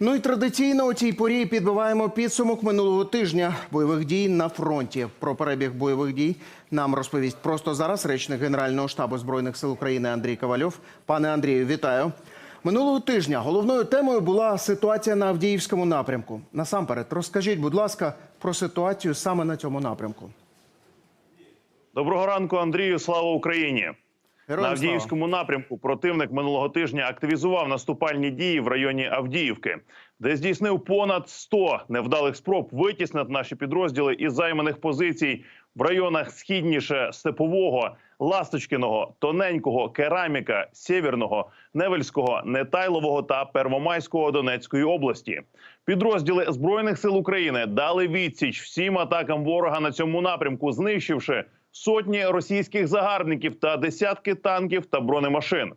Ну і традиційно у цій порі підбиваємо підсумок минулого тижня бойових дій на фронті. Про перебіг бойових дій нам розповість просто зараз речник Генерального штабу збройних сил України Андрій Ковальов. Пане Андрію, вітаю. Минулого тижня головною темою була ситуація на Авдіївському напрямку. Насамперед, розкажіть, будь ласка, про ситуацію саме на цьому напрямку. Доброго ранку, Андрію. Слава Україні! Героям на слава. Авдіївському напрямку противник минулого тижня активізував наступальні дії в районі Авдіївки, де здійснив понад 100 невдалих спроб витіснити наші підрозділи із займаних позицій в районах східніше Степового, Ласточкиного, Тоненького, Кераміка, Сєвєрного, Невельського, Нетайлового та Первомайського Донецької області. Підрозділи збройних сил України дали відсіч всім атакам ворога на цьому напрямку, знищивши сотні російських загарбників та десятки танків та бронемашин.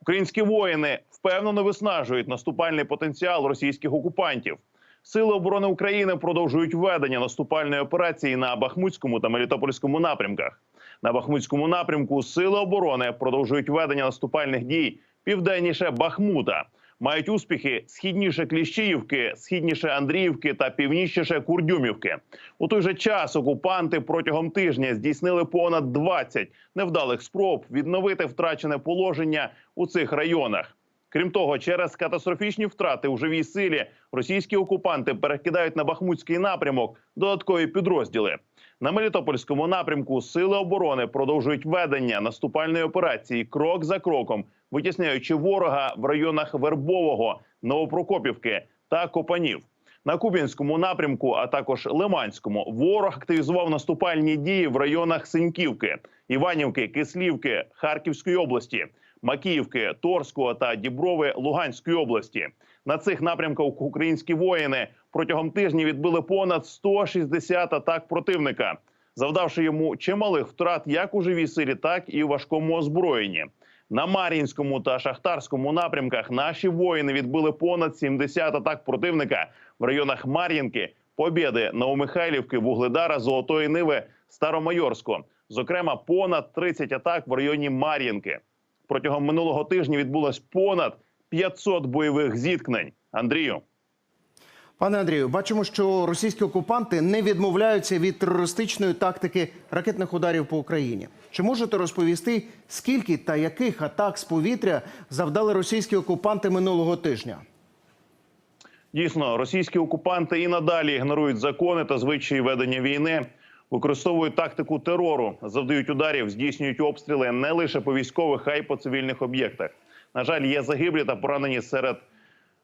Українські воїни впевнено виснажують наступальний потенціал російських окупантів. Сили оборони України продовжують ведення наступальної операції на Бахмутському та Мелітопольському напрямках. На Бахмутському напрямку сили оборони продовжують ведення наступальних дій південніше Бахмута. Мають успіхи східніше Кліщіївки, східніше Андріївки та північніше Курдюмівки. У той же час окупанти протягом тижня здійснили понад 20 невдалих спроб відновити втрачене положення у цих районах. Крім того, через катастрофічні втрати у живій силі російські окупанти перекидають на Бахмутський напрямок додаткові підрозділи. На Мелітопольському напрямку сили оборони продовжують ведення наступальної операції крок за кроком, витісняючи ворога в районах Вербового, Новопрокопівки та Копанів. На Кубінському напрямку, а також Лиманському, ворог активізував наступальні дії в районах Синьківки, Іванівки, Кислівки, Харківської області, Макіївки, Торського та Діброви Луганської області. На цих напрямках українські воїни протягом тижня відбили понад 160 атак противника, завдавши йому чималих втрат як у живій силі, так і у важкому озброєнні. На Мар'їнському та Шахтарському напрямках наші воїни відбили понад 70 атак противника в районах Мар'їнки, Побєди, Новомихайлівки, Вугледара, Золотої Ниви, Старомайорського. Зокрема, понад 30 атак в районі Мар'їнки. Протягом минулого тижня відбулось понад 500 бойових зіткнень. Андрію. Пане Андрію, бачимо, що російські окупанти не відмовляються від терористичної тактики ракетних ударів по Україні. Чи можете розповісти, скільки та яких атак з повітря завдали російські окупанти минулого тижня? Дійсно, російські окупанти і надалі ігнорують закони та звичаї ведення війни, використовують тактику терору, завдають ударів, здійснюють обстріли не лише по військових, а й по цивільних об'єктах. На жаль, є загиблі та поранені серед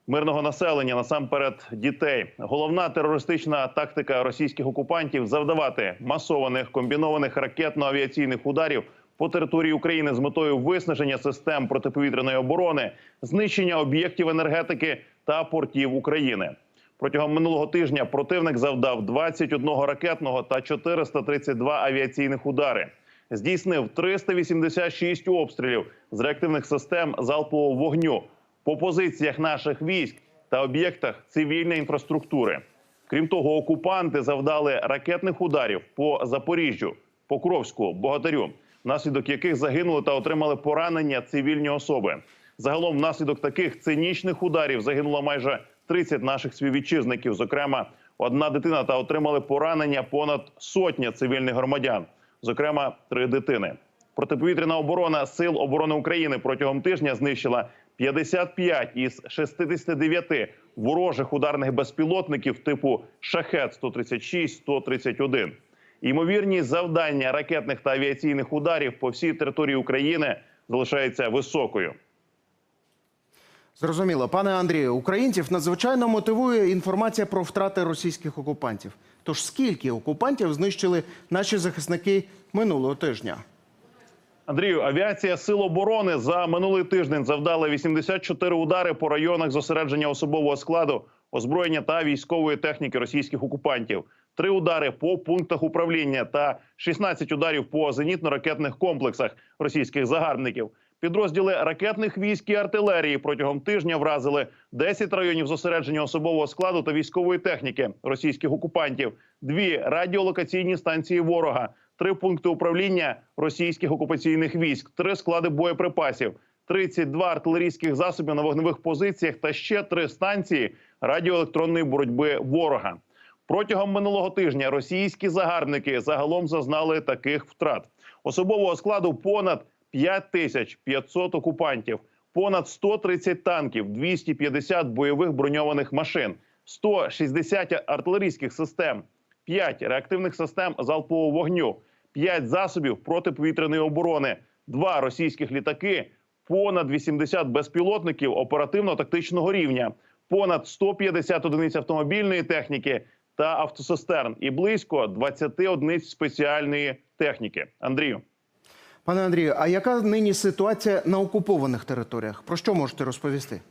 мирного населення, насамперед дітей. Головна терористична тактика російських окупантів завдавати масованих комбінованих ракетно-авіаційних ударів по території України з метою виснаження систем протиповітряної оборони, знищення об'єктів енергетики та портів України. Протягом минулого тижня противник завдав 21 ракетного та 432 авіаційних удари. Здійснив 386 обстрілів з реактивних систем залпового вогню по позиціях наших військ та об'єктах цивільної інфраструктури. Крім того, окупанти завдали ракетних ударів по Запоріжжю, Покровську, Богатирю, внаслідок яких загинули та отримали поранення цивільні особи. Загалом, внаслідок таких цинічних ударів загинуло майже 30 наших співвітчизників. Зокрема, одна дитина та отримали поранення понад сотня цивільних громадян, зокрема три дитини. Протиповітряна оборона сил оборони України протягом тижня знищила 55 із 69 ворожих ударних безпілотників типу шахет 136 131 Ймовірність завдання ракетних та авіаційних ударів по всій території України залишається високою. Зрозуміло, пане Андрію, українців надзвичайно мотивує інформація про втрати російських окупантів. Тож скільки окупантів знищили наші захисники минулого тижня? Андрію, авіація Сил оборони за минулий тиждень завдала 84 удари по районах зосередження особового складу, озброєння та військової техніки російських окупантів. Три удари по пунктах управління та 16 ударів по зенітно-ракетних комплексах російських загарбників. Підрозділи ракетних військ і артилерії протягом тижня вразили 10 районів зосередження особового складу та військової техніки російських окупантів, дві радіолокаційні станції ворога, три пункти управління російських окупаційних військ, три склади боєприпасів 32 артилерійських засобів на вогневих позиціях та ще три станції радіоелектронної боротьби ворога. Протягом минулого тижня російські загарбники загалом зазнали таких втрат: особового складу понад 5500 окупантів, понад 130 танків, 250 бойових броньованих машин, 160 артилерійських систем, 5 реактивних систем залпового вогню, 5 засобів протиповітряної оборони, 2 російських літаки, понад 80 безпілотників оперативно-тактичного рівня, понад 150 одиниць автомобільної техніки та автосистерн і близько 20 одиниць спеціальної техніки. Андрію. Пане Андрію, а яка нині ситуація на окупованих територіях? Про що можете розповісти?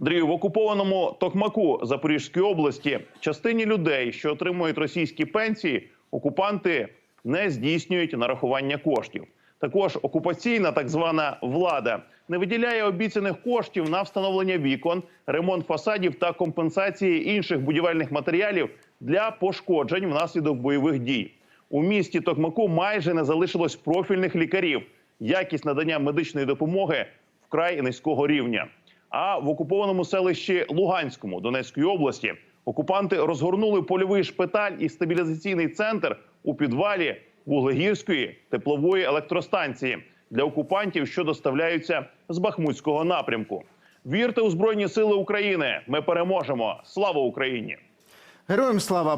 Андрію, в окупованому Токмаку Запорізької області частині людей, що отримують російські пенсії, окупанти не здійснюють нарахування коштів. Також окупаційна так звана влада не виділяє обіцяних коштів на встановлення вікон, ремонт фасадів та компенсації інших будівельних матеріалів для пошкоджень внаслідок бойових дій. У місті Токмаку майже не залишилось профільних лікарів. Якість надання медичної допомоги вкрай низького рівня. А в окупованому селищі Луганському Донецької області окупанти розгорнули польовий шпиталь і стабілізаційний центр у підвалі Вуглегірської теплової електростанції для окупантів, що доставляються з Бахмутського напрямку. Вірте у Збройні Сили України! Ми переможемо! Слава Україні! Героям слава!